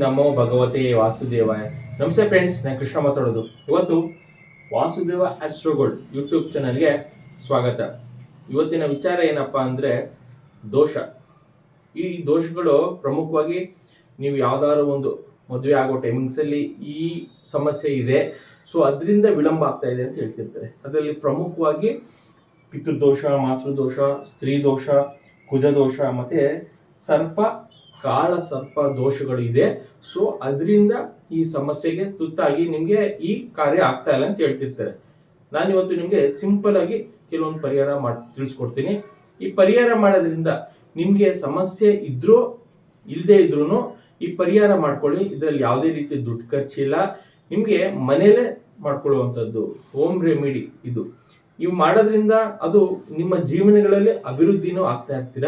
ನಮೋ ಭಗವತೆ ವಾಸುದೇವಾಯ. ನಮಸ್ತೆ ಫ್ರೆಂಡ್ಸ್ ನಾನು ಕೃಷ್ಣ ಮಾತಾಡೋದು. ಇವತ್ತು ವಾಸುದೇವ ಆಸ್ಟ್ರೋಗೋಲ್ಡ್ ಯೂಟ್ಯೂಬ್ ಚಾನಲ್ಗೆ ಸ್ವಾಗತ. ಇವತ್ತಿನ ವಿಚಾರ ಏನಪ್ಪ ಅಂದರೆ ದೋಷ. ಈ ದೋಷಗಳು ಪ್ರಮುಖವಾಗಿ ನೀವು ಯಾವ್ದಾದ್ರು ಒಂದು ಮದುವೆ ಆಗೋ ಟೈಮಿಂಗ್ಸಲ್ಲಿ ಈ ಸಮಸ್ಯೆ ಇದೆ. ಸೊ ಅದರಿಂದ ವಿಳಂಬ ಆಗ್ತಾ ಇದೆ ಅಂತ ಹೇಳ್ತಿರ್ತಾರೆ. ಅದರಲ್ಲಿ ಪ್ರಮುಖವಾಗಿ ಪಿತೃದೋಷ, ಮಾತೃದೋಷ ಸ್ತ್ರೀ ದೋಷ ಕುಜದೋಷ ಮತ್ತು ಸರ್ಪ ಕಾಳ ಸರ್ಪ ದೋಷಗಳು ಇದೆ. ಸೊ ಅದರಿಂದ ಈ ಸಮಸ್ಯೆಗೆ ತುತ್ತಾಗಿ ನಿಮಗೆ ಈ ಕಾರ್ಯ ಆಗ್ತಾ ಇಲ್ಲ ಅಂತ ಹೇಳ್ತಿರ್ತಾರೆ. ನಾನು ಇವತ್ತು ನಿಮಗೆ ಸಿಂಪಲ್ ಆಗಿ ಕೆಲವೊಂದು ಪರಿಹಾರ ಮಾಡಿ, ತಿಳಿಸ್ಕೊಡ್ತೀನಿ. ಈ ಪರಿಹಾರ ಮಾಡೋದ್ರಿಂದ ನಿಮಗೆ ಸಮಸ್ಯೆ ಇದ್ರೂ ಇಲ್ಲದೆ ಇದ್ರೂ ಈ ಪರಿಹಾರ ಮಾಡ್ಕೊಳ್ಳಿ. ಇದರಲ್ಲಿ ಯಾವುದೇ ರೀತಿ ದುಡ್ಡು ಖರ್ಚಿಲ್ಲ. ನಿಮಗೆ ಮನೇಲೆ ಮಾಡ್ಕೊಳ್ಳುವಂಥದ್ದು ಹೋಮ್ ರೆಮಿಡಿ ಇದು. ಇವು ಮಾಡೋದ್ರಿಂದ ಅದು ನಿಮ್ಮ ಜೀವನಗಳಲ್ಲಿ ಅಭಿವೃದ್ಧಿನೂ ಆಗ್ತಾ ಇರ್ತೀರ.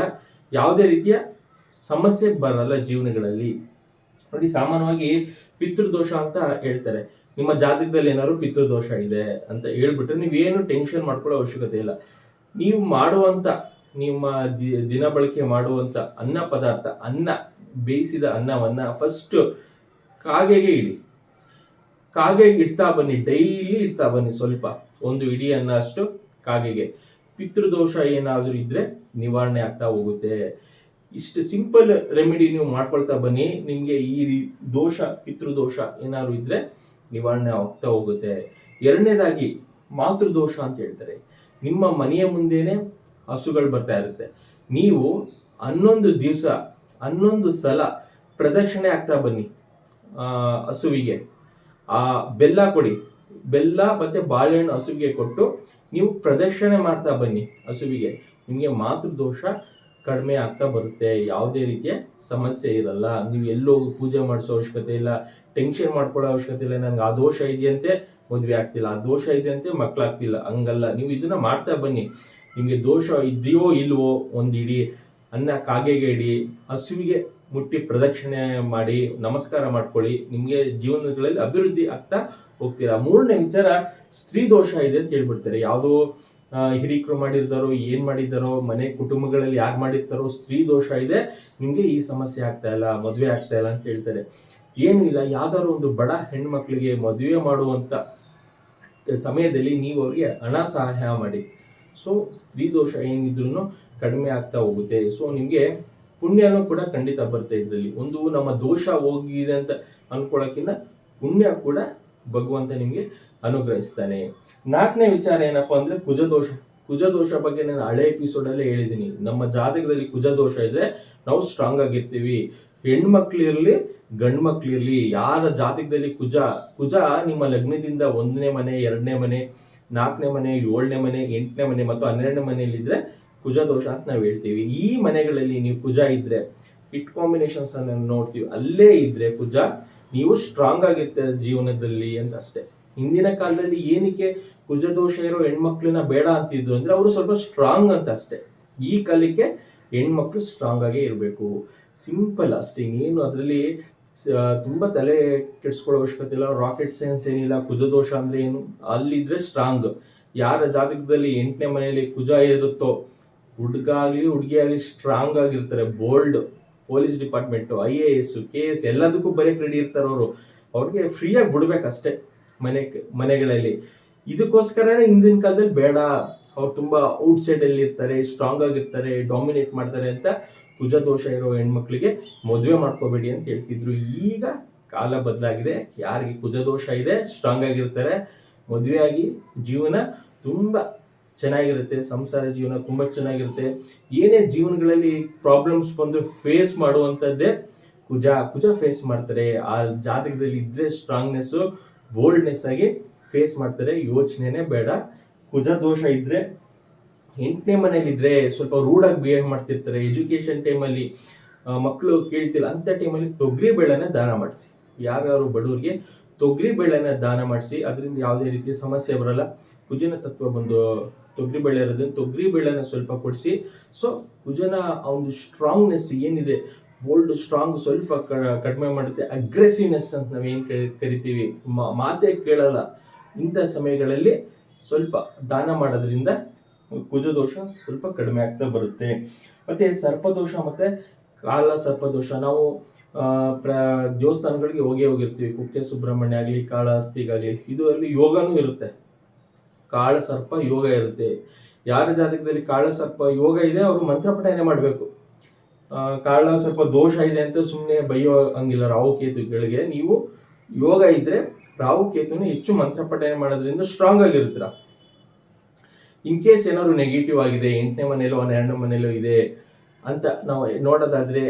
ಯಾವುದೇ ರೀತಿಯ ಸಮಸ್ಯೆ ಬರಲ್ಲ ಜೀವನಗಳಲ್ಲಿ. ನೋಡಿ, ಸಾಮಾನ್ಯವಾಗಿ ಪಿತೃದೋಷ ಅಂತ ಹೇಳ್ತಾರೆ. ನಿಮ್ಮ ಜಾತಕದಲ್ಲಿ ಏನಾದ್ರು ಪಿತೃದೋಷ ಇದೆ ಅಂತ ಹೇಳ್ಬಿಟ್ರೆ ನೀವೇನು ಟೆನ್ಷನ್ ಮಾಡ್ಕೊಳ್ಳೋ ಅವಶ್ಯಕತೆ ಇಲ್ಲ. ನೀವು ಮಾಡುವಂತ, ನಿಮ್ಮ ದಿನ ಬಳಕೆ ಮಾಡುವಂತ ಅನ್ನ ಪದಾರ್ಥ, ಅನ್ನ, ಬೇಯಿಸಿದ ಅನ್ನವನ್ನ ಫಸ್ಟ್ ಕಾಗೆಗೆ ಇಡಿ. ಕಾಗೆಗೆ ಇಡ್ತಾ ಬನ್ನಿ, ಡೈಲಿ ಇಡ್ತಾ ಬನ್ನಿ ಸ್ವಲ್ಪ, ಒಂದು ಇಡೀ ಅನ್ನ ಅಷ್ಟು ಕಾಗೆಗೆ. ಪಿತೃದೋಷ ಏನಾದರೂ ಇದ್ರೆ ನಿವಾರಣೆ ಆಗ್ತಾ ಹೋಗುತ್ತೆ. ಇಷ್ಟು ಸಿಂಪಲ್ ರೆಮಿಡಿ ನೀವು ಮಾಡ್ಕೊಳ್ತಾ ಬನ್ನಿ. ನಿಮಗೆ ಈ ದೋಷ, ಪಿತೃದೋಷ ಏನಾದ್ರು ಇದ್ರೆ ನಿವಾರಣೆ ಆಗ್ತಾ ಹೋಗುತ್ತೆ. ಎರಡನೇದಾಗಿ ಮಾತೃದೋಷ ಅಂತ ಹೇಳ್ತಾರೆ. ನಿಮ್ಮ ಮನೆಯ ಮುಂದೆನೆ ಹಸುಗಳು ಬರ್ತಾ ಇರುತ್ತೆ. ನೀವು ಹನ್ನೊಂದು ದಿವಸ, ಹನ್ನೊಂದು ಸಲ ಪ್ರದಕ್ಷಿಣೆ ಆಗ್ತಾ ಬನ್ನಿ ಹಸುವಿಗೆ. ಆ, ಬೆಲ್ಲ ಕೊಡಿ. ಬೆಲ್ಲ ಮತ್ತೆ ಬಾಳೆಹಣ್ಣು ಹಸುವಿಗೆ ಕೊಟ್ಟು ನೀವು ಪ್ರದಕ್ಷಿಣೆ ಮಾಡ್ತಾ ಬನ್ನಿ ಹಸುವಿಗೆ. ನಿಮಗೆ ಮಾತೃದೋಷ ಕಡಿಮೆ ಆಗ್ತಾ ಬರುತ್ತೆ, ಯಾವುದೇ ರೀತಿಯ ಸಮಸ್ಯೆ ಇರಲ್ಲ. ನೀವು ಎಲ್ಲೋ ಪೂಜೆ ಮಾಡಿಸೋ ಅವಶ್ಯಕತೆ ಇಲ್ಲ ಟೆನ್ಷನ್ ಮಾಡ್ಕೊಳ್ಳೋ ಅವಶ್ಯಕತೆ ಇಲ್ಲ ನನಗೆ ಆ ದೋಷ ಇದೆಯಂತೆ ಮದುವೆ ಆಗ್ತಿಲ್ಲ, ಆ ದೋಷ ಇದೆಯಂತೆ ಮಕ್ಕಳಾಗ್ತಿಲ್ಲ ಹಂಗಲ್ಲ. ನೀವು ಇದನ್ನ ಮಾಡ್ತಾ ಬನ್ನಿ. ನಿಮಗೆ ದೋಷ ಇದೆಯೋ ಇಲ್ವೋ ಒಂದು ಇಡಿ ಅನ್ನ ಕಾಗೆಗೆ ಇಡಿ, ಹಸುವಿಗೆ ಮುಟ್ಟಿ ಪ್ರದಕ್ಷಿಣೆ ಮಾಡಿ, ನಮಸ್ಕಾರ ಮಾಡ್ಕೊಳ್ಳಿ. ನಿಮಗೆ ಜೀವನಗಳಲ್ಲಿ ಅಭಿವೃದ್ಧಿ ಆಗ್ತಾ ಹೋಗ್ತೀರಾ? ಮೂರನೇ ವಿಚಾರ, ಸ್ತ್ರೀ ದೋಷ ಇದೆ ಅಂತ ಹೇಳ್ಬಿಡ್ತಾರೆ. ಯಾವುದೋ ಹಿರೀಕರು ಮಾಡಿರ್ತಾರೋ, ಏನ್ ಮಾಡಿದ್ದಾರೋ, ಮನೆ ಕುಟುಂಬಗಳಲ್ಲಿ ಯಾರು ಮಾಡಿರ್ತಾರೋ, ಸ್ತ್ರೀ ದೋಷ ಇದೆ, ನಿಮ್ಗೆ ಈ ಸಮಸ್ಯೆ ಆಗ್ತಾ ಇಲ್ಲ, ಮದುವೆ ಆಗ್ತಾ ಇಲ್ಲ ಅಂತ ಹೇಳ್ತಾರೆ. ಏನಿಲ್ಲ ಇಲ್ಲ, ಯಾವ್ದಾದ್ರು ಒಂದು ಬಡ ಹೆಣ್ಮಕ್ಳಿಗೆ ಮದುವೆ ಮಾಡುವಂತ ಸಮಯದಲ್ಲಿ ನೀವು ಅವ್ರಿಗೆ ಹಣ ಸಹಾಯ ಮಾಡಿ. ಸೊ ಸ್ತ್ರೀ ದೋಷ ಏನಿದ್ರು ಕಡಿಮೆ ಆಗ್ತಾ ಹೋಗುತ್ತೆ. ಸೊ ನಿಮಗೆ ಪುಣ್ಯನೂ ಕೂಡ ಖಂಡಿತ ಬರುತ್ತೆ ಇದರಲ್ಲಿ. ಒಂದು ನಮ್ಮ ದೋಷ ಹೋಗಿದೆ ಅಂತ ಅನ್ಕೊಳ್ಳೋಕ್ಕಿಂತ ಪುಣ್ಯ ಕೂಡ ಭಗವಂತ ನಿಮಗೆ ಅನುಗ್ರಹಿಸ್ತಾನೆ. ನಾಲ್ಕನೇ ವಿಚಾರ ಏನಪ್ಪಾ ಅಂದ್ರೆ ಕುಜದೋಷ. ಕುಜದೋಷ ಬಗ್ಗೆ ನಾನು ಹಳೆ ಎಪಿಸೋಡ್ ಅಲ್ಲೇ ಹೇಳಿದ್ದೀನಿ ನಮ್ಮ ಜಾತಕದಲ್ಲಿ ಕುಜದೋಷ ಇದ್ರೆ ನಾವು ಸ್ಟ್ರಾಂಗ್ ಆಗಿರ್ತೀವಿ. ಹೆಣ್ಮಕ್ಳಿರ್ಲಿ ಗಂಡು ಮಕ್ಳಿರ್ಲಿ ಯಾರ ಜಾತಕದಲ್ಲಿ ಕುಜ ಕುಜ ನಿಮ್ಮ ಲಗ್ನದಿಂದ ಒಂದನೇ ಮನೆ, ಎರಡನೇ ಮನೆ, ನಾಲ್ಕನೇ ಮನೆ, ಏಳನೇ ಮನೆ, ಎಂಟನೇ ಮನೆ ಮತ್ತು ಹನ್ನೆರಡನೇ ಮನೆಯಲ್ಲಿ ಇದ್ರೆ ಕುಜ ದೋಷ ಅಂತ ನಾವು ಹೇಳ್ತೀವಿ. ಈ ಮನೆಗಳಲ್ಲಿ ನೀವು ಕುಜ ಇದ್ರೆ, ಇಟ್ ಕಾಂಬಿನೇಷನ್ಸ್ ನೋಡ್ತೀವಿ. ಅಲ್ಲೇ ಇದ್ರೆ ಕುಜ ನೀವು ಸ್ಟ್ರಾಂಗ್ ಆಗಿರ್ತೀರ ಜೀವನದಲ್ಲಿ ಅಂತ ಅಷ್ಟೇ. ಹಿಂದಿನ ಕಾಲದಲ್ಲಿ ಏನಕ್ಕೆ ಕುಜದೋಷ ಇರೋ ಹೆಣ್ಮಕ್ಳನ್ನ ಬೇಡ ಅಂತಿದ್ರು ಅಂದ್ರೆ ಅವರು ಸ್ವಲ್ಪ ಸ್ಟ್ರಾಂಗ್ ಅಂತ ಅಷ್ಟೇ. ಈ ಕಾಲಕ್ಕೆ ಹೆಣ್ಮಕ್ಳು ಸ್ಟ್ರಾಂಗ್ ಆಗೇ ಇರಬೇಕು. ಸಿಂಪಲ್ ಅಷ್ಟೇ. ಇನ್ನೇನು ಅದರಲ್ಲಿ ತುಂಬ ತಲೆ ಕೆಡಿಸ್ಕೊಳ್ಳೋ ಅವಶ್ಯಕತೆ ಇಲ್ಲ. ರಾಕೆಟ್ ಸೈನ್ಸ್ ಏನಿಲ್ಲ. ಕುಜದೋಷ ಅಂದ್ರೆ ಏನು? ಅಲ್ಲಿದ್ರೆ ಸ್ಟ್ರಾಂಗ್ ಯಾರ ಜಾತಕದಲ್ಲಿ ಎಂಟನೇ ಮನೆಯಲ್ಲಿ ಕುಜ ಇರುತ್ತೋ, ಹುಡುಗ ಆಗಲಿ, ಹುಡುಗಿ ಆಗ್ಲಿ ಸ್ಟ್ರಾಂಗ್ ಆಗಿರ್ತಾರೆ. Bold police department I A S K S ಎಲ್ಲದಕ್ಕೂ ಬರೀ ರೆಡಿ ಇರ್ತಾರೆ ಅವರು. ಅವ್ರಿಗೆ ಫ್ರೀಯಾಗಿ ಬಿಡ್ಬೇಕಷ್ಟೇ ಮನೆ, ಮನೆಗಳಲ್ಲಿ. ಇದಕ್ಕೋಸ್ಕರನೇ ಹಿಂದಿನ ಕಾಲದಲ್ಲಿ ಬೇಡ. ಅವ್ರು ತುಂಬಾ ಔಟ್ ಸೈಡ್ ಅಲ್ಲಿ ಇರ್ತಾರೆ ಸ್ಟ್ರಾಂಗ್ ಆಗಿರ್ತಾರೆ ಡಾಮಿನೇಟ್ ಮಾಡ್ತಾರೆ ಅಂತ ಕುಜ ದೋಷ ಇರೋ ಹೆಣ್ಮಕ್ಳಿಗೆ ಮದುವೆ ಮಾಡ್ಕೋಬೇಡಿ ಅಂತ ಹೇಳ್ತಿದ್ರು. ಈಗ ಕಾಲ ಬದಲಾಗಿದೆ. ಯಾರಿಗೆ ಕುಜ ದೋಷ ಇದೆ ಸ್ಟ್ರಾಂಗ್ ಆಗಿರ್ತಾರೆ, ಮದುವೆ ಆಗಿ ಜೀವನ ತುಂಬಾ ಚೆನ್ನಾಗಿರುತ್ತೆ, ಸಂಸಾರ ಜೀವನ ತುಂಬ ಚೆನ್ನಾಗಿರುತ್ತೆ. ಏನೇ ಜೀವನಗಳಲ್ಲಿ ಪ್ರಾಬ್ಲಮ್ಸ್ ಬಂದು ಫೇಸ್ ಮಾಡುವಂಥದ್ದೇ ಕುಜ ಕುಜ ಫೇಸ್ ಮಾಡ್ತಾರೆ. ಆ ಜಾತಕದಲ್ಲಿ ಇದ್ರೆ ಸ್ಟ್ರಾಂಗ್ನೆಸ್ ಬೋಲ್ಡ್ನೆಸ್ ಆಗಿ ಫೇಸ್ ಮಾಡ್ತಾರೆ. ಯೋಚನೆನೇ ಬೇಡ. ಕುಜ ದೋಷ ಇದ್ರೆ, ಎಂಟನೇ ಮನೇಲಿ ಇದ್ರೆ ಸ್ವಲ್ಪ ರೂಡಾಗಿ ಬಿಹೇವ್ ಮಾಡ್ತಿರ್ತಾರೆ. ಎಜುಕೇಶನ್ ಟೈಮಲ್ಲಿ ಮಕ್ಕಳು ಕೇಳ್ತಿಲ್ಲ, ಅಂತ ಟೈಮಲ್ಲಿ ತೊಗರಿ ಬೆಳೆನ ದಾನ ಮಾಡಿಸಿ. ಯಾರ್ಯಾರು ಬಡವರಿಗೆ ತೊಗರಿ ಬೆಳೆನ ದಾನ ಮಾಡಿಸಿ, ಅದರಿಂದ ಯಾವುದೇ ರೀತಿ ಸಮಸ್ಯೆ ಬರಲ್ಲ. ಕುಜನ ತತ್ವ ಬಂದು ತೊಗರಿ ಬೆಳೆ ಇರೋದ್ರಿಂದ ತೊಗರಿ ಬೆಳೆನ ಸ್ವಲ್ಪ ಕೊಡಿಸಿ. ಸೊ ಕುಜನ ಒಂದು ಸ್ಟ್ರಾಂಗ್ನೆಸ್ ಏನಿದೆ ಬೋಲ್ಡ್ ಸ್ಟ್ರಾಂಗ್ ಸ್ವಲ್ಪ ಕಡಿಮೆ ಮಾಡುತ್ತೆ. ಅಗ್ರೆಸಿವ್ನೆಸ್ ಅಂತ ನಾವೇನು ಕರಿತೀವಿ? ಮಾತೇ ಕೇಳಲ್ಲ. ಇಂಥ ಸಮಯಗಳಲ್ಲಿ ಸ್ವಲ್ಪ ದಾನ ಮಾಡೋದ್ರಿಂದ ಕುಜದೋಷ ಸ್ವಲ್ಪ ಕಡಿಮೆ ಆಗ್ತಾ ಬರುತ್ತೆ. ಮತ್ತೆ ಸರ್ಪದೋಷ ಮತ್ತೆ ಕಾಲ ಸರ್ಪದೋಷ. ನಾವು ಪ್ರ, ದೇವಸ್ಥಾನಗಳಿಗೆ ಹೋಗಿ ಹೋಗಿರ್ತೀವಿ. ಕುಕ್ಕೆ ಸುಬ್ರಹ್ಮಣ್ಯ ಆಗಲಿ ಕಾಳಹಸ್ತಿಗಾಗಲಿ ಇದು ಅಲ್ಲಿ ಯೋಗನೂ ಇರುತ್ತೆ. ಕಾಳ ಸರ್ಪ ಯೋಗ ಇರುತ್ತೆ. ಯಾರ ಜಾತಕದಲ್ಲಿ ಕಾಳ ಸರ್ಪ ಯೋಗ ಇದೆ, ಅವರು ಮಂತ್ರ ಪಠನೆ ಮಾಡಬೇಕು. ಕಾಳ ಸ್ವಲ್ಪ ದೋಷ ಇದೆ ಅಂತ ಸುಮ್ಮನೆ ಬೈಯೋ ಹಂಗಿಲ್ಲ ರಾಹು ಕೇತುಗಳಿಗೆ. ನೀವು ಯೋಗ ಇದ್ರೆ ರಾಹು ಕೇತುನ ಹೆಚ್ಚು ಮಂತ್ರ ಪಠನೆ ಮಾಡೋದ್ರಿಂದ ಸ್ಟ್ರಾಂಗ್ ಆಗಿರ್ತೀರ ಇನ್ ಕೇಸ್ ಏನಾದ್ರು ನೆಗೆಟಿವ್ ಆಗಿದೆ, ಎಂಟನೇ ಮನೇಲೋ ಹನ್ನೆರಡನೇ ಮನೆಯಲ್ಲೋ ಇದೆ ಅಂತ ನಾವು ನೋಡೋದಾದ್ರೆ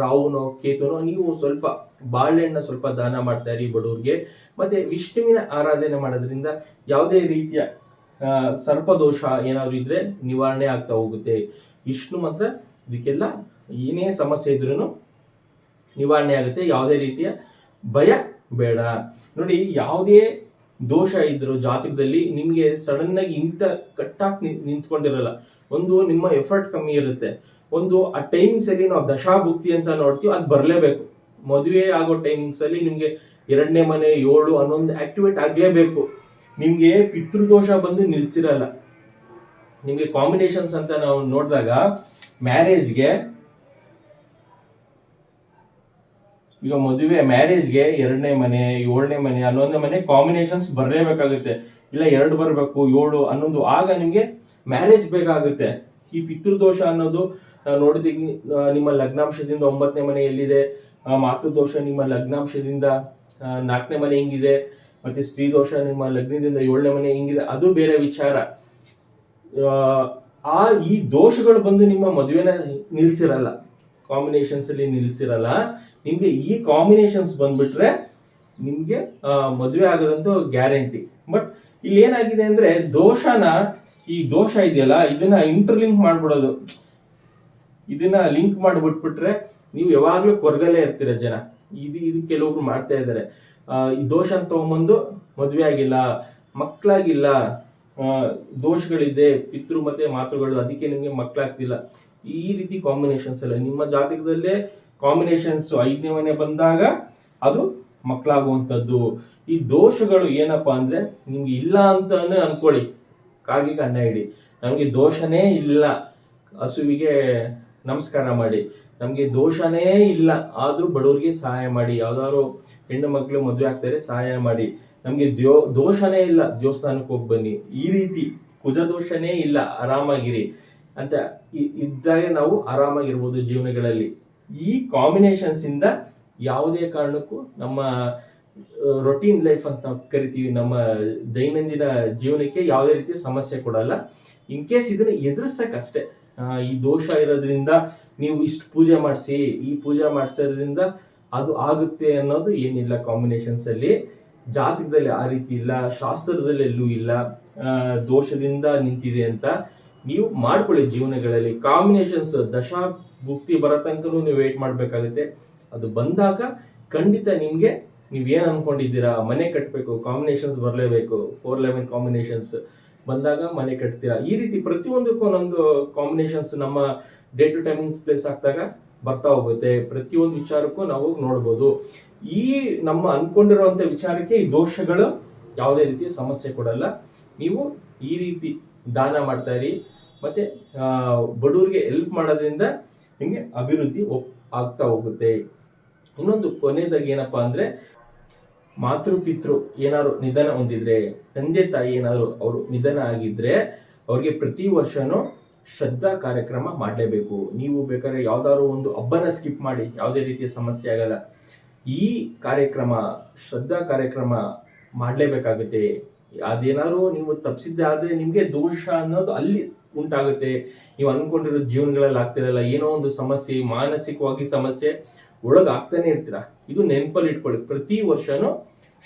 ರಾಹುನೋ, ಕೇತುನೋ, ನೀವು ಸ್ವಲ್ಪ ಬಾಳೆಹಣ್ಣ ಸ್ವಲ್ಪ ದಾನ ಮಾಡ್ತಾ ಇರಿ ಬಡವ್ರಿಗೆ. ಮತ್ತೆ ವಿಷ್ಣುವಿನ ಆರಾಧನೆ ಮಾಡೋದ್ರಿಂದ ಯಾವುದೇ ರೀತಿಯ ಸರ್ಪದೋಷ ಏನಾದ್ರು ಇದ್ರೆ ನಿವಾರಣೆ ಆಗ್ತಾ ಹೋಗುತ್ತೆ. ವಿಷ್ಣು ಮಾತ್ರ, ಇದಕ್ಕೆಲ್ಲ ಏನೇ ಸಮಸ್ಯೆ ಇದ್ರೂ ನಿವಾರಣೆ ಆಗುತ್ತೆ. ಯಾವುದೇ ರೀತಿಯ ಭಯ ಬೇಡ. ನೋಡಿ, ಯಾವುದೇ ದೋಷ ಇದ್ರು ಜಾತಕದಲ್ಲಿ ನಿಮಗೆ ಸಡನ್ ಆಗಿ ಇಂಥ ಕಟ್ಟಾಗಿ ನಿಂತ್ಕೊಂಡಿರಲ್ಲ. ಒಂದು ನಿಮ್ಮ ಎಫರ್ಟ್ ಕಮ್ಮಿ ಇರುತ್ತೆ. ಒಂದು ಆ ಟೈಮಿಂಗ್ಸ್ ಅಲ್ಲಿ ನಾವು ದಶಾಭುಕ್ತಿ ಅಂತ ನೋಡ್ತೀವಿ, ಅದು ಬರಲೇಬೇಕು. ಮದುವೆ ಆಗೋ ಟೈಮಿಂಗ್ಸ್ ಅಲ್ಲಿ ನಿಮಗೆ ಎರಡನೇ ಮನೆ, ಏಳು ಅನ್ನೊಂದು ಆಕ್ಟಿವೇಟ್ ಆಗ್ಲೇಬೇಕು. ನಿಮ್ಗೆ ಪಿತೃದೋಷ ಬಂದು ನಿಲ್ಸಿರಲ್ಲ. ನಿಮಗೆ ಕಾಂಬಿನೇಷನ್ಸ್ ಅಂತ ನಾವು ನೋಡಿದಾಗ ಮ್ಯಾರೇಜ್ಗೆ ಈಗ ಮದುವೆ ಮ್ಯಾರೇಜ್ಗೆ ಎರಡನೇ ಮನೆ, ಏಳನೇ ಮನೆ ಹನ್ನೊಂದನೇ ಮನೆ ಕಾಂಬಿನೇಷನ್ಸ್ ಬರಲೇಬೇಕಾಗುತ್ತೆ. ಇಲ್ಲ ಎರಡು ಬರಬೇಕು, ಏಳು ಹನ್ನೊಂದು ಆಗ ನಿಮಗೆ ಮ್ಯಾರೇಜ್ ಬೇಕಾಗುತ್ತೆ. ಈ ಪಿತೃದೋಷ ಅನ್ನೋದು ನಾವು ನೋಡಿದೀವಿ ನಿಮ್ಮ ಲಗ್ನಾಂಶದಿಂದ ಒಂಬತ್ತನೇ ಮನೆ ಎಲ್ಲಿದೆ? ಮಾತೃದೋಷ ನಿಮ್ಮ ಲಗ್ನಾಂಶದಿಂದ ನಾಲ್ಕನೇ ಮನೆ ಹೆಂಗಿದೆ? ಮತ್ತೆ ಸ್ತ್ರೀ ದೋಷ ನಿಮ್ಮ ಲಗ್ನದಿಂದ ಏಳನೇ ಮನೆ ಹೆಂಗಿದೆ? ಅದು ಬೇರೆ ವಿಚಾರ. ಆ, ಈ ದೋಷಗಳು ಬಂದು ನಿಮ್ಮ ಮದುವೆನ ನಿಲ್ಸಿರಲ್ಲ. ಕಾಂಬಿನೇಷನ್ಸ್ ಅಲ್ಲಿ ನಿಲ್ಸಿರಲ್ಲ. ನಿಮ್ಗೆ ಈ ಕಾಂಬಿನೇಷನ್ಸ್ ಬಂದ್ಬಿಟ್ರೆ ನಿಮ್ಗೆ ಮದುವೆ ಆಗೋದಂತೂ ಗ್ಯಾರಂಟಿ ಬಟ್ ಇಲ್ಲಿ ಏನಾಗಿದೆ ಅಂದ್ರೆ ದೋಷನ, ಈ ದೋಷ ಇದೆಯಲ್ಲ, ಇದನ್ನ ಇಂಟರ್ಲಿಂಕ್ ಮಾಡ್ಬಿಡೋದು. ಇದನ್ನ ಲಿಂಕ್ ಮಾಡ್ಬಿಟ್ಬಿಟ್ರೆ ನೀವು ಯಾವಾಗ್ಲೂ ಕೊರಗಲ್ಲೇ ಇರ್ತೀರ ಜನ. ಇದು ಇದು ಕೆಲವೊಬ್ರು ಮಾಡ್ತಾ ಇದ್ದಾರೆ. ಈ ದೋಷ ತಗೊಂಬಂದು ಮದುವೆ ಆಗಿಲ್ಲ ಮಕ್ಕಳಾಗಿಲ್ಲ ದೋಷಗಳಿದೆ, ಪಿತೃ ಮತ್ತೆ ಮಾತೃಗಳು, ಅದಕ್ಕೆ ನಿಮಗೆ ಮಕ್ಕಳಾಗ್ತಿಲ್ಲ ಈ ರೀತಿ ಕಾಂಬಿನೇಷನ್ಸ್ ಎಲ್ಲ. ನಿಮ್ಮ ಜಾತಕದಲ್ಲೇ ಕಾಂಬಿನೇಷನ್ಸ್ ಐದನೇ ಮನೆ ಬಂದಾಗ ಅದು ಮಕ್ಕಳಾಗುವಂಥದ್ದು. ಈ ದೋಷಗಳು ಏನಪ್ಪಾ ಅಂದ್ರೆ ನಿಮ್ಗೆ ಇಲ್ಲ ಅಂತಾನೆ ಅನ್ಕೊಳ್ಳಿ. ಕಾಗಿಗೆ ಅನ್ನ ಇಡಿ ನಮಗೆ ದೋಷನೇ ಇಲ್ಲ. ಹಸುವಿಗೆ ನಮಸ್ಕಾರ ಮಾಡಿ. ನಮಗೆ ದೋಷನೇ ಇಲ್ಲ. ಆದರೂ ಬಡವರಿಗೆ ಸಹಾಯ ಮಾಡಿ. ಯಾವ್ದಾದ್ರು ಹೆಣ್ಣು ಮಕ್ಕಳು ಮದುವೆ ಆಗ್ತಾರೆ ಸಹಾಯ ಮಾಡಿ. ನಮಗೆ ದ್ಯೋ, ದೋಷನೇ ಇಲ್ಲ. ದೇವಸ್ಥಾನಕ್ಕೆ ಹೋಗಿ ಬನ್ನಿ. ಈ ರೀತಿ ಕುಜ ದೋಷನೇ ಇಲ್ಲ. ಆರಾಮಾಗಿರಿ. ಅಂತ ಇದ್ದಾಗ ನಾವು ಆರಾಮಾಗಿರ್ಬೋದು ಜೀವನಗಳಲ್ಲಿ. ಈ ಕಾಂಬಿನೇಷನ್ಸ್ ಇಂದ ಯಾವುದೇ ಕಾರಣಕ್ಕೂ ನಮ್ಮ ರೊಟೀನ್ ಲೈಫ್ ಅಂತ ನಾವು ಕರಿತೀವಿ, ನಮ್ಮ ದೈನಂದಿನ ಜೀವನಕ್ಕೆ ಯಾವುದೇ ರೀತಿಯ ಸಮಸ್ಯೆ ಕೊಡಲ್ಲ. ಇನ್ ಕೇಸ್ ಇದನ್ನ ಎದುರಿಸಕ್ಕಷ್ಟೇ ಈ ದೋಷ ಇರೋದ್ರಿಂದ ನೀವು ಇಷ್ಟು ಪೂಜೆ ಮಾಡಿಸಿ, ಈ ಪೂಜೆ ಮಾಡಿಸೋದ್ರಿಂದ ಅದು ಆಗುತ್ತೆ ಅನ್ನೋದು ಏನಿಲ್ಲ ಕಾಂಬಿನೇಷನ್ಸ್ ಅಲ್ಲಿ. ಜಾತಕದಲ್ಲಿ ಆ ರೀತಿ ಇಲ್ಲ, ಶಾಸ್ತ್ರದಲ್ಲಿ ಎಲ್ಲೂ ಇಲ್ಲ. ದೋಷದಿಂದ ನಿಂತಿದೆ ಅಂತ. ನೀವು ಮಾಡ್ಕೊಳ್ಳಿ ಜೀವನಗಳಲ್ಲಿ ಕಾಂಬಿನೇಷನ್ಸ್ ದಶಾ ಭುಕ್ತಿ ಬರೋ ತನಕನೂ ನೀವು ವೇಟ್ ಮಾಡಬೇಕಾಗುತ್ತೆ. ಅದು ಬಂದಾಗ ಖಂಡಿತ ನಿಮಗೆ ನೀವು ಏನು ಅಂದ್ಕೊಂಡಿದ್ದೀರಾ ಮನೆ ಕಟ್ಟಬೇಕು ಕಾಂಬಿನೇಷನ್ಸ್ ಬರಲೇಬೇಕು ಫೋರ್ ಲೆವೆನ್ ಕಾಂಬಿನೇಷನ್ಸ್ ಬಂದಾಗ ಮನೆ ಕಟ್ತೀರಾ? ಈ ರೀತಿ ಪ್ರತಿಯೊಂದಕ್ಕೂ ಒಂದೊಂದು ಕಾಂಬಿನೇಷನ್ಸ್ ನಮ್ಮ ಡೇ ಟು ಟೈಮಿಂಗ್ಸ್ ಪ್ಲೇಸ್ ಆಗ್ದಾಗ ಬರ್ತಾ ಹೋಗುತ್ತೆ. ಪ್ರತಿಯೊಂದು ವಿಚಾರಕ್ಕೂ ನಾವು ನೋಡ್ಬೋದು. ಈ ನಮ್ಮ ಅಂದ್ಕೊಂಡಿರುವಂಥ ವಿಚಾರಕ್ಕೆ ಈ ದೋಷಗಳು ಯಾವುದೇ ರೀತಿ ಸಮಸ್ಯೆ ಕೊಡಲ್ಲ. ನೀವು ಈ ರೀತಿ ದಾನ ಮಾಡ್ತಾ ಇರಿ. ಮತ್ತೆ ಬಡವರಿಗೆ ಹೆಲ್ಪ್ ಮಾಡೋದ್ರಿಂದ ನಿಮಗೆ ಅಭಿವೃದ್ಧಿ ಆಗ್ತಾ ಹೋಗುತ್ತೆ. ಇನ್ನೊಂದು ಕೊನೆಯದಾಗಿ ಏನಪ್ಪ ಅಂದ್ರೆ ಮಾತೃ ಪಿತೃ ಏನಾದ್ರು ನಿಧನ ಹೊಂದಿದ್ರೆ, ತಂದೆ ತಾಯಿ ಏನಾದ್ರು ಅವರು ನಿಧನ ಆಗಿದ್ರೆ, ಅವ್ರಿಗೆ ಪ್ರತಿ ವರ್ಷನೂ ಶ್ರದ್ಧಾ ಕಾರ್ಯಕ್ರಮ ಮಾಡಲೇಬೇಕು. ನೀವು ಬೇಕಾದ್ರೆ ಯಾವ್ದಾದ್ರು ಒಂದು ಹಬ್ಬನ ಸ್ಕಿಪ್ ಮಾಡಿ, ಯಾವುದೇ ರೀತಿಯ ಸಮಸ್ಯೆ ಆಗಲ್ಲ. ಈ ಕಾರ್ಯಕ್ರಮ, ಶ್ರದ್ಧಾ ಕಾರ್ಯಕ್ರಮ ಮಾಡಲೇಬೇಕಾಗುತ್ತೆ. ಅದೇನಾದ್ರು ನೀವು ತಪ್ಪಿಸಿದ್ದೆ ಆದ್ರೆ ನಿಮಗೆ ದೋಷ ಅನ್ನೋದು ಅಲ್ಲಿ ಉಂಟಾಗುತ್ತೆ. ನೀವು ಅನ್ಕೊಂಡಿರೋ ಜೀವನಗಳಲ್ಲಿ ಆಗ್ತಿರಲ್ಲ, ಏನೋ ಒಂದು ಸಮಸ್ಯೆ, ಮಾನಸಿಕವಾಗಿ ಸಮಸ್ಯೆ ಒಳಗಾಗ್ತಾನೆ ಇರ್ತೀರ. ಇದು ನೆನಪಲ್ಲಿ ಇಟ್ಕೊಳ್ಳಿ. ಪ್ರತಿ ವರ್ಷನೂ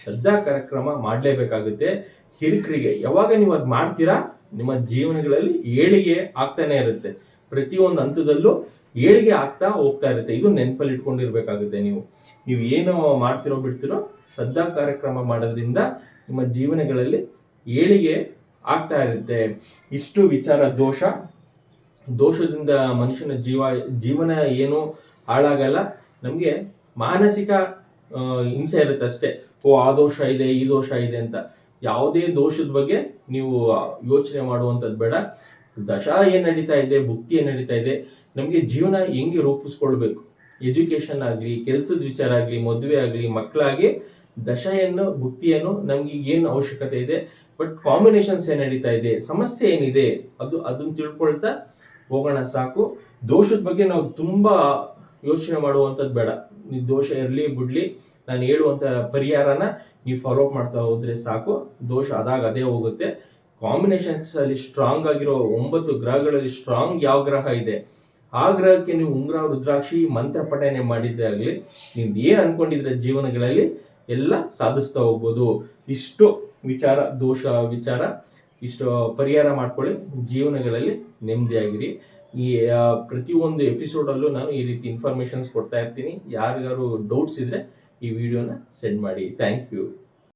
ಶ್ರದ್ಧಾ ಕಾರ್ಯಕ್ರಮ ಮಾಡಲೇಬೇಕಾಗುತ್ತೆ. ಹಿರಿಕರಿಗೆ ಯಾವಾಗ ನೀವು ಅದು ಮಾಡ್ತೀರಾ? ನಿಮ್ಮ ಜೀವನಗಳಲ್ಲಿ ಏಳಿಗೆ ಆಗ್ತಾನೆ ಇರುತ್ತೆ. ಪ್ರತಿಯೊಂದು ಹಂತದಲ್ಲೂ ಏಳಿಗೆ ಆಗ್ತಾ ಹೋಗ್ತಾ ಇರುತ್ತೆ. ಇದು ನೆನಪಲ್ಲಿ ಇಟ್ಕೊಂಡಿರ್ಬೇಕಾಗುತ್ತೆ ನೀವು. ನೀವು ಏನು ಮಾಡ್ತಿರೋ ಬಿಡ್ತಿರೋ ಶ್ರದ್ಧಾ ಕಾರ್ಯಕ್ರಮ ಮಾಡೋದ್ರಿಂದ ನಿಮ್ಮ ಜೀವನಗಳಲ್ಲಿ ಏಳಿಗೆ ಆಗ್ತಾ ಇರುತ್ತೆ. ಇಷ್ಟು ವಿಚಾರ ದೋಷ. ದೋಷದಿಂದ ಮನುಷ್ಯನ ಜೀವ, ಜೀವನ ಏನು ಹಾಳಾಗಲ್ಲ. ನಮಗೆ ಮಾನಸಿಕ ಹಿಂಸೆ ಇರುತ್ತೆ ಅಷ್ಟೇ. ಓ, ಆ ದೋಷ ಇದೆ, ಈ ದೋಷ ಇದೆ ಅಂತ. ಯಾವುದೇ ದೋಷದ ಬಗ್ಗೆ ನೀವು ಯೋಚನೆ ಮಾಡುವಂಥದ್ದು ಬೇಡ. ದಶ ಏನು ನಡೀತಾ ಇದೆ, ಭುಕ್ತಿ ಏನು ನಡೀತಾ ಇದೆ, ನಮಗೆ ಜೀವನ ಹೆಂಗೆ ರೂಪಿಸ್ಕೊಳ್ಬೇಕು? ಎಜುಕೇಶನ್ ಆಗಲಿ, ಕೆಲಸದ ವಿಚಾರ ಆಗಲಿ, ಮದುವೆ ಆಗಲಿ ಮಕ್ಕಳಾಗಿ ದಶೆಯನ್ನು, ಭುಕ್ತಿಯನ್ನು ನಮಗೆ ಏನು ಅವಶ್ಯಕತೆ ಇದೆ? ಬಟ್ ಕಾಂಬಿನೇಷನ್ಸ್ ಏನ್ ನಡೀತಾ ಇದೆ? ಸಮಸ್ಯೆ ಏನಿದೆ? ಅದು ಅದನ್ನ ತಿಳ್ಕೊಳ್ತಾ ಹೋಗೋಣ, ಸಾಕು. ದೋಷದ ಬಗ್ಗೆ ನಾವು ತುಂಬಾ ಯೋಚನೆ ಮಾಡುವಂಥದ್ದು ಬೇಡ. ನೀವು ದೋಷ ಇರಲಿ, ಬಿಡ್ಲಿ. ನಾನು ಹೇಳುವಂತ ಪರಿಹಾರನ ನೀವು ಫಾಲೋ ಮಾಡ್ತಾ ಹೋದ್ರೆ ಸಾಕು. ದೋಷ ಅದಾಗ ಅದೇ ಹೋಗುತ್ತೆ. ಕಾಂಬಿನೇಷನ್ಸ್ ಅಲ್ಲಿ ಸ್ಟ್ರಾಂಗ್ ಆಗಿರೋ ಒಂಬತ್ತು ಗ್ರಹಗಳಲ್ಲಿ ಸ್ಟ್ರಾಂಗ್ ಯಾವ ಗ್ರಹ ಇದೆ? ಆ ಗ್ರಹಕ್ಕೆ ನೀವು ಉಂಗ್ರ, ರುದ್ರಾಕ್ಷಿ, ಮಂತ್ರ ಪಠನೆ ಮಾಡಿದ್ದೇ ಆಗಲಿ ನೀವು ಏನು ಅನ್ಕೊಂಡಿದ್ರೆ ಜೀವನಗಳಲ್ಲಿ ಎಲ್ಲ ಸಾಧಿಸ್ತಾ ಹೋಗ್ಬೋದು. ಇಷ್ಟು. ವಿಚಾರ, ದೋಷ, ವಿಚಾರ, ಇಷ್ಟು ಪರಿಹಾರ ಮಾಡ್ಕೊಳ್ಳಿ. ಜೀವನಗಳಲ್ಲಿ ನೆಮ್ಮದಿಯಾಗಿರಿ. ಈ ಪ್ರತಿಯೊಂದು ಎಪಿಸೋಡಲ್ಲೂ ನಾನು ಈ ರೀತಿ ಇನ್ಫಾರ್ಮೇಷನ್ಸ್ ಕೊಡ್ತಾ ಇರ್ತೀನಿ. ಯಾರಿಗಾರು ಡೌಟ್ಸ್ ಇದ್ರೆ ಈ ವಿಡಿಯೋನ ಸೆಂಡ್ ಮಾಡಿ. Thank you